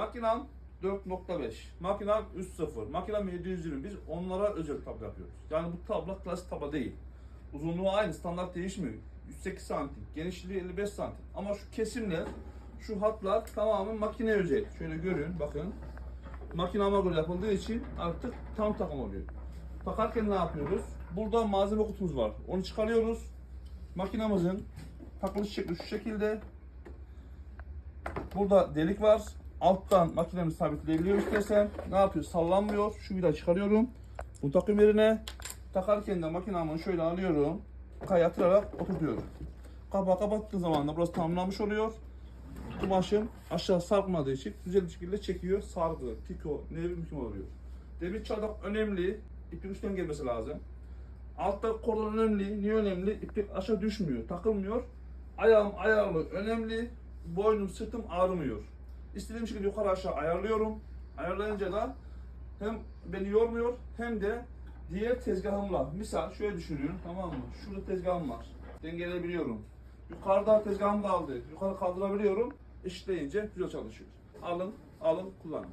Makinam 4.5, makinam 3.0, makinam 720. Biz onlara özel tablo yapıyoruz. Yani bu tablo klasik tablo değil. Uzunluğu aynı, standart değişmiyor. 108 santim, genişliği 55 santim. Ama şu kesimler, şu hatlar tamamen makine özel. Şöyle görün, bakın. Makinama göre yapıldığı için artık tam takım oluyor. Takarken ne yapıyoruz? Burada malzeme kutumuz var. Onu çıkarıyoruz. Makinamızın takılış şekli şu şekilde. Burada delik var. Alttan makinemi sabitleyebiliyor istersen. Ne yapıyor? Sallanmıyor. Şu vida çıkarıyorum. Bu takım yerine takarken de makinamı şöyle alıyorum. Kaya yatırarak oturtuyorum. Kapağı kapattığı zaman da burası tamamlanmış oluyor. Kumaşım aşağı sarkmadığı için güzel bir şekilde çekiyor. Sargı, piko, ne mümkün oluyor. Demir çardak önemli. İpin üstten gelmesi lazım. Altta kordon önemli. Niye önemli? İplik aşağı düşmüyor, takılmıyor. Ayağım ayarlı önemli. Boynum, sırtım ağrımıyor. İstediğim şekilde yukarı aşağı ayarlıyorum. Ayarlayınca da hem beni yormuyor hem de diğer tezgahımla. Misal şöyle düşünüyorum tamam mı? Şurada tezgahım var. Dengeleyebiliyorum. Yukarıda tezgahım kaldı. Yukarı kaldırabiliyorum. Eşitleyince güzel çalışıyor. Alın, alın, kullanın.